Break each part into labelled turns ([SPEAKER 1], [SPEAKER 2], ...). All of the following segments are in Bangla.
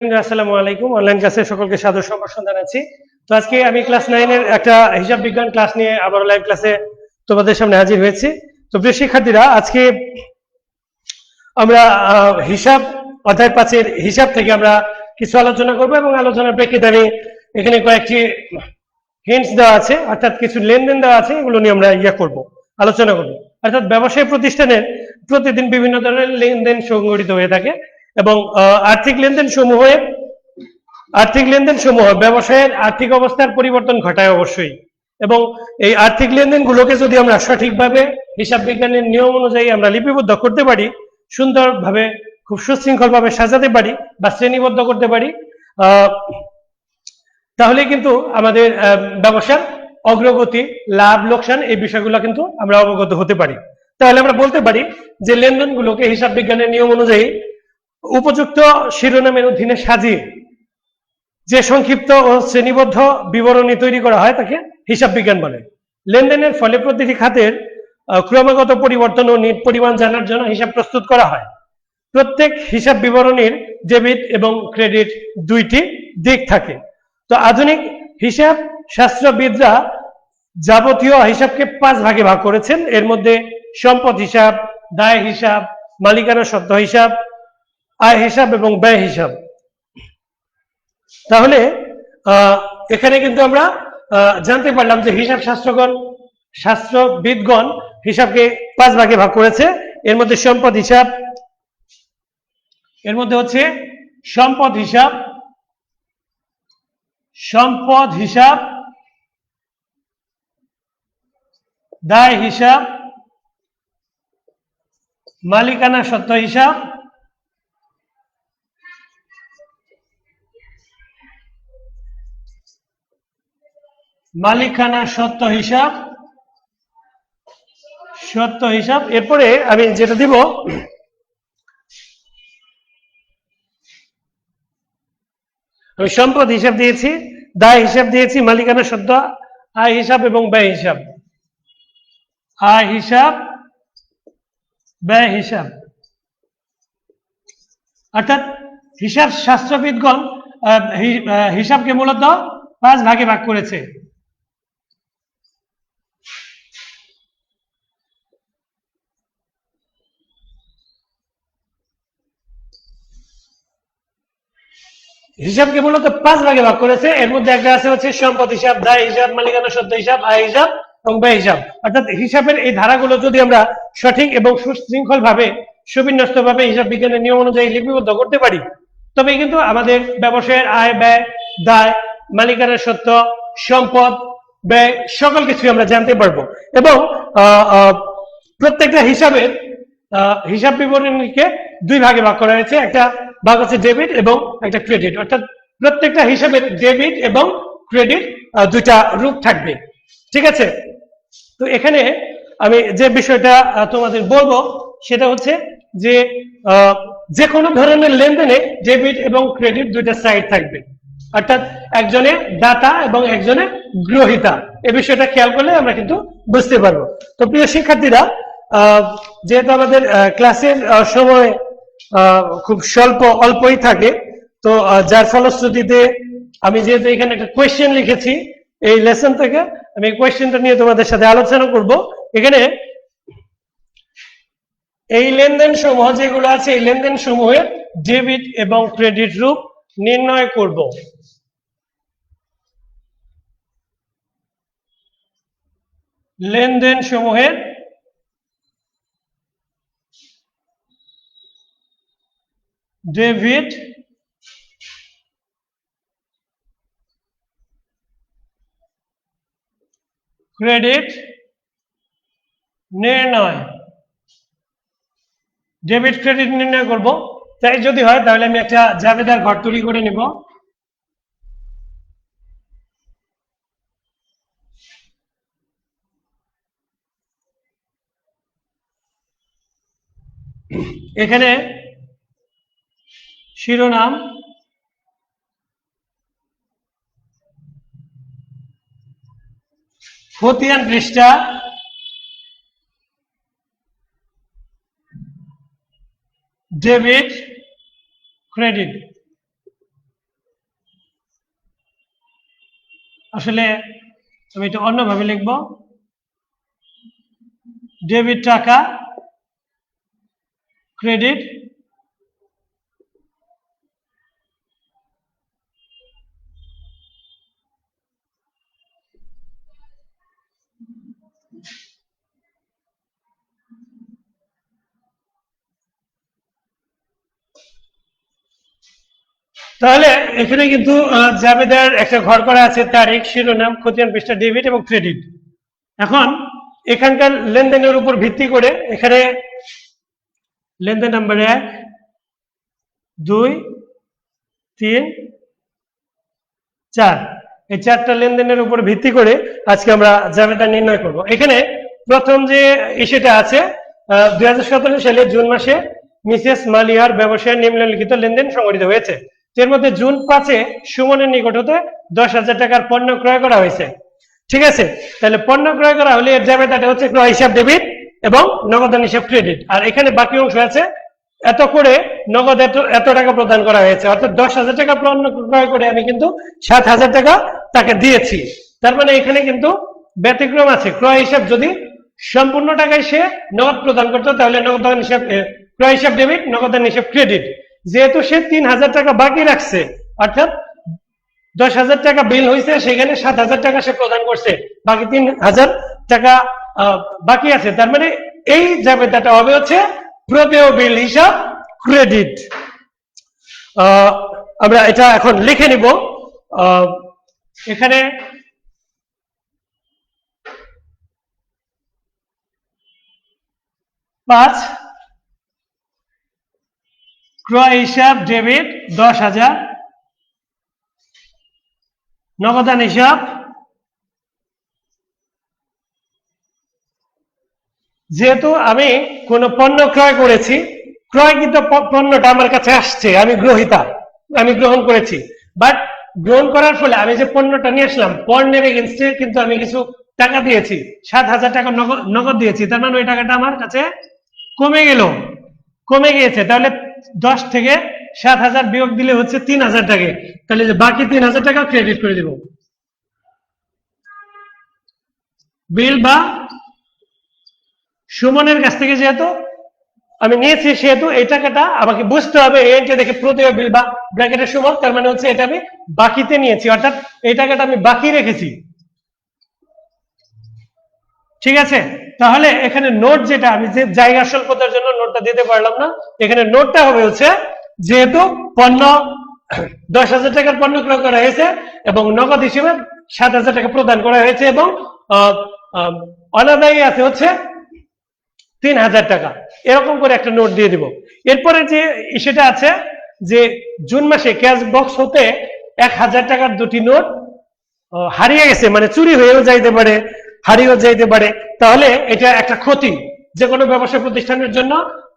[SPEAKER 1] আসসালামু আলাইকুম। অনলাইন ক্লাসে সকলকে সাদর সম্ভাষণ জানাচ্ছি। তো আজকে আমি ক্লাস নাইনের একটা হিসাব বিজ্ঞান ক্লাস নিয়ে আবার লাইভ ক্লাসে তোমাদের সামনে হাজির হয়েছি। তো প্রিয় শিক্ষার্থীরা, আজকে আমরা হিসাব, অধ্যায় পাঁচের হিসাব থেকে আমরা কিছু আলোচনা করব এবং আলোচনার প্রেক্ষিতে আমি এখানে কয়েকটি হিন্টস দেওয়া আছে, অর্থাৎ কিছু লেনদেন দেওয়া আছে, এগুলো নিয়ে আমরা ইয়ে করব, আলোচনা করব। অর্থাৎ ব্যবসায়ী প্রতিষ্ঠানের প্রতিদিন বিভিন্ন ধরনের লেনদেন সংঘটিত হয়ে থাকে। এবং আর্থিক লেনদেন সমূহে আর্থিক লেনদেন সমূহ ব্যবসায়ের আর্থিক অবস্থার পরিবর্তন ঘটায় অবশ্যই। এবং এই আর্থিক লেনদেনগুলোকে যদি আমরা সঠিকভাবে হিসাব বিজ্ঞানের নিয়ম অনুযায়ী আমরা লিপিবদ্ধ করতে পারি, সুন্দরভাবে, খুব সুশৃঙ্খল ভাবে সাজাতে পারি বা শ্রেণীবদ্ধ করতে পারি তাহলে কিন্তু আমাদের ব্যবসার অগ্রগতি, লাভ, লোকসান এই বিষয়গুলো কিন্তু আমরা অবগত হতে পারি। তাহলে আমরা বলতে পারি যে লেনদেনগুলোকে হিসাব বিজ্ঞানের নিয়ম অনুযায়ী উপযুক্ত শিরোনামের অধীনে সাজিয়ে যে সংক্ষিপ্ত ও শ্রেণীবদ্ধ বিবরণী তৈরি করা হয় তাকে হিসাব বিজ্ঞান বলে। লেনদেনের ফলে প্রতিটি খাতের ক্রমাগত পরিবর্তন ও নিট পরিমাণ জানার জন্য হিসাব প্রস্তুত করা হয়। প্রত্যেক হিসাব বিবরণীর ডেবিট এবং ক্রেডিট দুইটি দিক থাকে। তো আধুনিক হিসাব শাস্ত্রবিদরা যাবতীয় হিসাবকে পাঁচ ভাগে ভাগ করেছেন। এর মধ্যে সম্পদ হিসাব, দায় হিসাব, মালিকানা সত্ত্ব হিসাব আয় হিসাব এবং ব্যয় হিসাব। তাহলে এখানে কিন্তু আমরা জানতে পারলাম যে হিসাব শাস্ত্রগণ, শাস্ত্রবিদগণ হিসাবকে পাঁচ ভাগে ভাগ করেছে। এর মধ্যে সম্পদ হিসাব, এর মধ্যে হচ্ছে সম্পদ হিসাব সম্পদ হিসাব, দায় হিসাব, মালিকানা সত্য হিসাব মালিকানা সত্ত্ব হিসাব, সত্য হিসাব। এরপরে আমি যেটা দিব, আমি সম্পদ হিসাব দিয়েছি, দায় হিসাব দিয়েছি, মালিকানা সত্ত্ব আয় হিসাব এবং ব্যয় হিসাব। আয় হিসাব, ব্যয় হিসাব। অর্থাৎ হিসাব শাস্ত্রবিদগণ হিসাবকে মূলত পাঁচ ভাগে ভাগ করেছে। হিসাবকে মূলত পাঁচ ভাগে ভাগ করেছে। এর মধ্যে একটা আছে হচ্ছে সম্পদ হিসাব, দায় হিসাব, মালিকানা সত্ত্ব হিসাব, আয় হিসাব এবং ব্যয় হিসাব। অর্থাৎ হিসাবের এই ধারাগুলো যদি আমরা সঠিক এবং সুশৃঙ্খল ভাবে সুবিন্যস্ত ভাবে হিসাব বিজ্ঞানের নিয়ম অনুযায়ী লিপিবদ্ধ করতে পারি তবে কিন্তু আমাদের ব্যবসায়ের আয়, ব্যয়, দায়, মালিকানার সত্য, সম্পদ, ব্যয় সকল কিছু আমরা জানতে পারব। এবং প্রত্যেকটা হিসাবের হিসাব বিবরণীকে দুই ভাগে ভাগ করা হয়েছে। একটা ভাগ হচ্ছে ডেবিট এবং একটা ক্রেডিট অর্থাৎ প্রত্যেকটা হিসাবের ডেবিট এবং ক্রেডিট দুইটা রূপ থাকবে। ঠিক আছে? তো এখানে আমি যে বিষয়টা তোমাদের বলব, সেটা হচ্ছে যে যে কোনো ধরনের লেনদেনে ডেবিট এবং ক্রেডিট দুইটা সাইড থাকবে। অর্থাৎ একজনে দাতা এবং একজনে গ্রহিতা। এ বিষয়টা খেয়াল করলে আমরা কিন্তু বুঝতে পারব। তো প্রিয় শিক্ষার্থীরা যেহেতু আমাদের ক্লাসের সময় খুব স্বল্প, অল্পই থাকে। তো যার ফলশ্রুতিতে আমি যেহেতু এখানে একটা কোয়েশ্চেন লিখেছি, এই লেসন থেকে আমি কোয়েশ্চেনটা নিয়ে তোমাদের সাথে আলোচনা করব। এখানে এই লেনদেন সমূহ যেগুলো আছে, এই লেনদেন সমূহের ডেবিট এবং ক্রেডিট রূপ নির্ণয় করব। লেনদেন সমূহের ডেবিট ক্রেডিট নির্ণয়। ডেবিট ক্রেডিট নির্ণয় করব। তাই যদি হয় তাহলে আমি একটা জাবেদার ঘর তৈরি করে নিব। এখানে শিরোনাম? ফতিয়ান পৃষ্ঠা। Debit credit. আসলে আমি এটা অন্যভাবে লিখব। ডেবিট টাকা ক্রেডিট তাহলে এখানে কিন্তু জাবেদার একটা ঘর করা আছে, তারিখ, শিরোনাম, খতিয়ান পৃষ্ঠা, ডেবিট এবং ক্রেডিট। এখন এখানকার লেনদেনের উপর ভিত্তি করে এখানে লেনদেন নাম্বার এক, দুই, তিন, চার। এই চারটা লেনদেনের উপর ভিত্তি করে আজকে আমরা জাবেদা নির্ণয় করব। এখানে প্রথম যে ইস্যুটা আছে দুই সালে জুন মাসে মিসেস মালিয়ার ব্যবসায় নিম্নলিখিত লেনদেন সংঘটিত হয়েছে। এর মধ্যে জুন পাঁচে সুমনের নিকট হতে দশ হাজার টাকার পণ্য ক্রয় করা হয়েছে। ঠিক আছে? তাহলে পণ্য ক্রয় করা হলে এর জাবেদাটা হচ্ছে ক্রয় হিসাব ডেবিট এবং নগদান হিসাব ক্রেডিট। আর এখানে বাকি অংশ আছে, এত করে নগদ এত এত টাকা প্রদান করা হয়েছে। অর্থাৎ দশ হাজার টাকা পণ্য ক্রয় করে আমি কিন্তু সাত হাজার টাকা তাকে দিয়েছি। তার মানে এখানে কিন্তু ব্যতিক্রম আছে। ক্রয় হিসাব যদি সম্পূর্ণ টাকায় সে নগদ প্রদান করতো, তাহলে নগদান হিসাব ক্রয় হিসাব ডেবিট নগদান হিসাব ক্রেডিট যেহেতু সে তিন হাজার টাকা বাকি রাখছে, অর্থাৎ দশ হাজার টাকা বিল হয়েছে সেখানে সাত হাজার টাকা সে প্রদান করছে। বাকি তিন হাজার টাকা বাকি আছে। তার মানে এই জাবেদাটা হবে হচ্ছে প্রদেয় বিল হিসাব ক্রেডিট আমরা এটা এখন লিখে নিব। এখানে পাঁচ ক্রয় হিসাব ডেবিট দশ হাজার, নগদান হিসাব, যেহেতু আমি কোন পণ্য ক্রয় করেছি, ক্রয় কিন্তু পণ্যটা আমার কাছে আসছে, আমি গ্রহিতা, আমি গ্রহণ করেছি বাট গ্রহণ করার ফলে আমি যে পণ্যটা নিয়ে আসলাম, পণ্যের এগেনস্টে কিন্তু আমি কিছু টাকা দিয়েছি। সাত হাজার টাকা নগদ দিয়েছি। তার মানে ওই টাকাটা আমার কাছে কমে গেল। কমে গিয়েছে। তাহলে দশ থেকে সাত হাজার বিয়োগ দিলে হচ্ছে তিন হাজার টাকা। তাহলে যে বাকি তিন হাজার টাকা ক্রেডিট করে দিব। বিল বা সুমনের কাছ থেকে যেহেতু আমি নিয়েছি সেহেতু এই টাকাটা, আমাকে বুঝতে হবে এইটা দেখে প্রতিও বিল বা ব্র্যাকেটের সুমন, তার মানে হচ্ছে এটা আমি বাকিতে নিয়েছি, অর্থাৎ এই টাকাটা আমি বাকি রেখেছি। ঠিক আছে? তাহলে এখানে নোট যেটা, আমি যে জায়গা স্বল্পতার জন্য নোটটা দিতে পারলাম না, এখানে নোটটা হবে হচ্ছে যেহেতু পণ্য দশ হাজার টাকার পণ্য ক্রয় করা হয়েছে এবং নগদ হিসেবে সাত হাজার টাকা প্রদান করা হয়েছে এবং অনাদায়ী আছে হচ্ছে তিন হাজার টাকা। এরকম করে একটা নোট দিয়ে দিব। এরপরে যে সেটা আছে যে জুন মাসে ক্যাশ বক্স হতে এক হাজার টাকার দুটি নোট হারিয়ে গেছে মানে চুরি হয়েও যাইতে পারে, হারিয়েও যাইতে পারে। তাহলে এটা একটা ক্ষতি। যে কোনো ব্যবসা প্রতিষ্ঠানের জন্য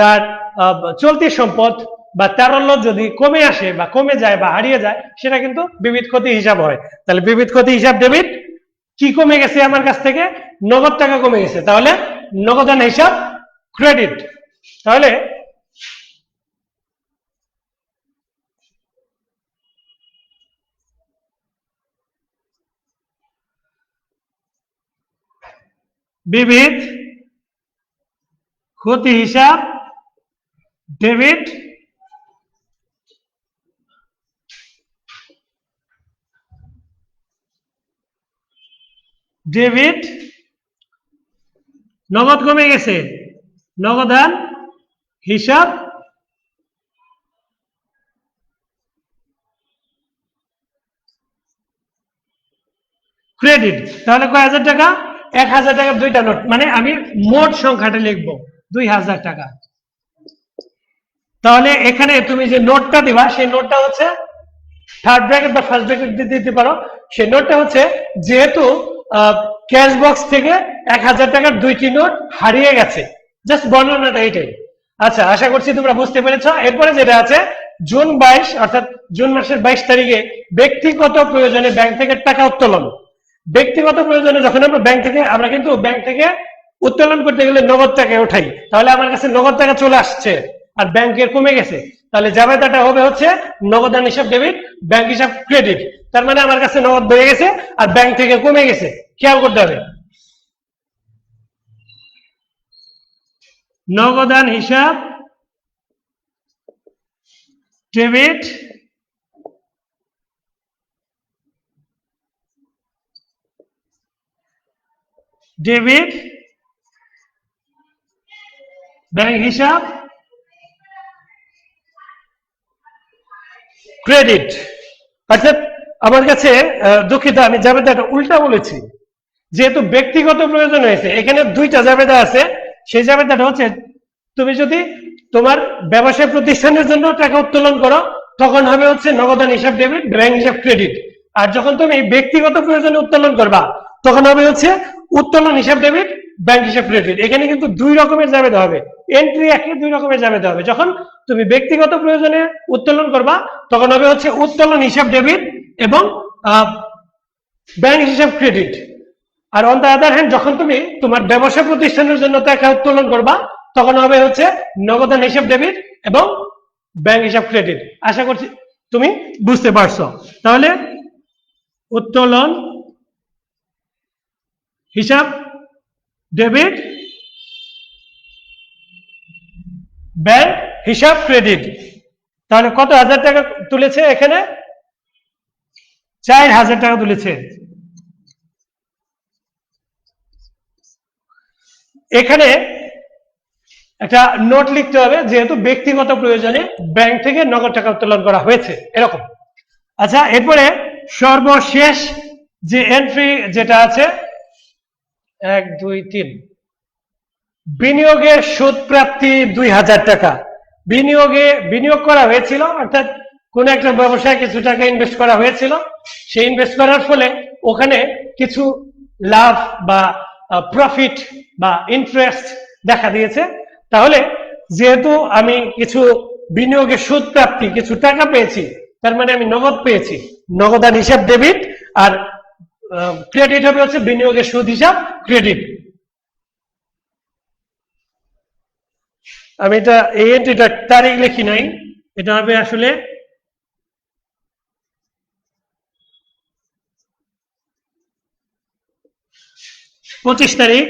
[SPEAKER 1] তার চলতি সম্পদ বা তারল্য যদি কমে আসে বা কমে যায় বা হারিয়ে যায়, সেটা কিন্তু বিবিধ ক্ষতি হিসাব হয়। তাহলে বিবিধ ক্ষতি হিসাব ডেবিট কি কমে গেছে আমার কাছ থেকে? নগদ টাকা কমে গেছে। তাহলে নগদান হিসাব ক্রেডিট। তাহলে বিবিধ ক্ষতি হিসাব ডেবিট ডেবিট নগদ কমে গেছে। নগদান, হিসাব ক্রেডিট তাহলে কয় হাজার টাকা? এক হাজার টাকার দুইটা নোট মানে আমি মোট সংখ্যাটা লিখব, দুই হাজার টাকা। তাহলে এখানে তুমি যে নোটটা দিবা, সেই নোটটা হচ্ছে থার্ড ব্র্যাকেট বা ফার্স্ট ব্র্যাকেট দিতে পারো, সেই নোটটা হচ্ছে যেহেতু ক্যাশ বক্স থেকে এক হাজার টাকার দুইটি নোট হারিয়ে গেছে। জাস্ট বর্ণনাটা এইটাই। আচ্ছা আশা করছি তোমরা বুঝতে পেরেছ। এরপরে যেটা আছে, জুন বাইশ, অর্থাৎ জুন মাসের বাইশ তারিখে ব্যক্তিগত প্রয়োজনে ব্যাংক থেকে টাকা উত্তোলন। ব্যক্তিগত প্রয়োজনে যখন আমরা ব্যাংক থেকে, আমরা কিন্তু ব্যাংক থেকে উত্তোলন করতে গেলে নগদ টাকা উঠাই। তাহলে আমার কাছে নগদ টাকা চলে আসছে। আর ব্যাংকের কমে গেছে। তাহলে জাবেদাটা হবে হচ্ছে নগদান হিসাব ডেবিট ব্যাংক হিসাব ক্রেডিট তার মানে আমার কাছে নগদ বেড়ে গেছে আর ব্যাংক থেকে কমে গেছে। খেয়াল করতে হবে। নগদান হিসাব ডেবিট ডেবিট ব্যাংক হিসাব ক্রেডিট। অর্থাৎ আমার কাছে দুঃখিত, আমি জাবেদাটা উল্টা বলেছি। যেহেতু ব্যক্তিগত প্রয়োজন হয়েছে, এখানে দুইটা জাবেদা আছে। সেই জাবেদাটা হচ্ছে, তুমি যদি তোমার ব্যবসায় প্রতিষ্ঠানের জন্য টাকা উত্তোলন করো, তখন হবে হচ্ছে নগদান হিসাব ডেবিট ব্যাংক হিসাব ক্রেডিট আর যখন তুমি ব্যক্তিগত প্রয়োজনে উত্তোলন করবা, তখন হবে হচ্ছে উত্তোলন হিসাব ডেবিট ব্যাংক হিসাব ক্রেডিট এখানে কিন্তু দুই রকমের জাবেদা হবে। এন্ট্রি একই দুই রকমের জাবেদা হবে। যখন তুমি ব্যক্তিগত প্রয়োজনে উত্তোলন করবা, তখন হবে হচ্ছে উত্তোলন হিসাব ডেবিট এবং ব্যাংক হিসাব ক্রেডিট। আর অন দ্য আদার হ্যান্ড যখন তুমি তোমার ব্যবসা প্রতিষ্ঠানের জন্য টাকা উত্তোলন করবা, তখন হবে হচ্ছে নগদান হিসাব ডেবিট এবং ব্যাংক হিসাব ক্রেডিট। আশা করছি তুমি বুঝতে পারছ। তাহলে উত্তোলন হিসাব ডেবিট ব্যাংক হিসাব ক্রেডিট। তাহলে কত হাজার টাকা তুলেছে এখানে? চার হাজার টাকা তুলেছে। এখানে একটা নোট লিখতে হবে, যেহেতু ব্যক্তিগত প্রয়োজনে ব্যাংক থেকে নগদ টাকা উত্তোলন করা হয়েছে। এরকম। আচ্ছা এরপরে সর্বশেষ যে এন্ট্রি যেটা আছে, এক, দুই, তিন। বিনিয়োগের সুদ প্রাপ্তি দুই হাজার টাকা। বিনিয়োগে বিনিয়োগ করা হয়েছিল, অর্থাৎ কোন একটা ব্যবসায় কিছু টাকা ইনভেস্ট করা হয়েছিল, সেই ইনভেস্ট করার ফলে ওখানে কিছু লাভ বা প্রফিট বা ইন্টারেস্ট দেখা দিয়েছে। তাহলে যেহেতু আমি কিছু বিনিয়োগের সুদ প্রাপ্তি, কিছু টাকা পেয়েছি, তার মানে আমি নগদ পেয়েছি, নগদান হিসাব ডেবিট আর ক্রেডিট হবে হচ্ছে বিনিয়োগের সুদ হিসাব ক্রেডিট আমি এটা, এই এন্ট্রিটা তারিখ লিখি নাই। এটা হবে আসলে পঁচিশ তারিখ।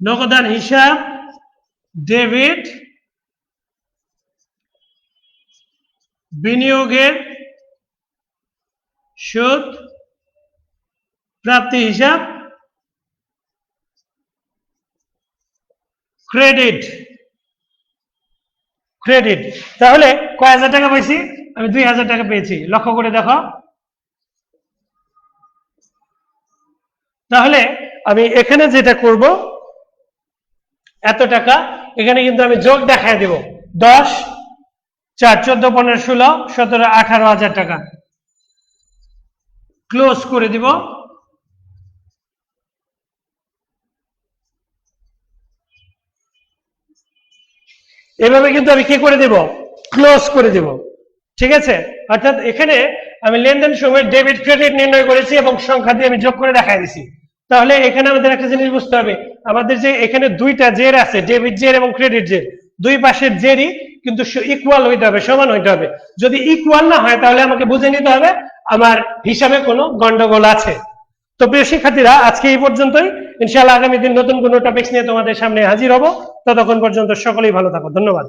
[SPEAKER 1] নগদান হিসাব ডেবিট বিনিয়োগের সুদ, প্রাপ্তি হিসাব ক্রেডিট ক্রেডিট তাহলে কয় হাজার টাকা পেয়েছি আমি দুই হাজার টাকা পেয়েছি। লক্ষ্য করে দেখো। তাহলে আমি এখানে যেটা করব, এত টাকা, এখানে কিন্তু আমি যোগ দেখায় দেব। দশ, চার, চোদ্দ, পনেরো, ষোলো, সতেরো, আঠারো হাজার টাকা। ক্লোজ করে দিব। এভাবে কিন্তু আমি কি করে দেব? ক্লোজ করে দেব। ঠিক আছে? অর্থাৎ এখানে আমি লেনদেন সময় ডেবিট ক্রেডিট নির্ণয় করেছি এবং সংখ্যা দিয়ে আমি যোগ করে দেখাই দিছি। তাহলে এখানে আমাদের একটা জিনিস বুঝতে হবে। আমাদের যে এখানে দুইটা জের আছে ডেবিট জের এবং ক্রেডিট জের। দুই পাশের জেরই কিন্তু ইকুয়াল হইতে হবে, সমান হইতে হবে। যদি ইকুয়াল না হয়, তাহলে আমাকে বুঝে নিতে হবে আমার হিসাবে কোনো গন্ডগোল আছে। তো প্রিয় শিক্ষার্থীরা, আজকে এই পর্যন্তই। ইনশাআল্লাহ আগামী দিন নতুন কোনো টপিক্স নিয়ে তোমাদের সামনে হাজির হব। ততক্ষণ পর্যন্ত সকলেই ভালো থাকো। ধন্যবাদ।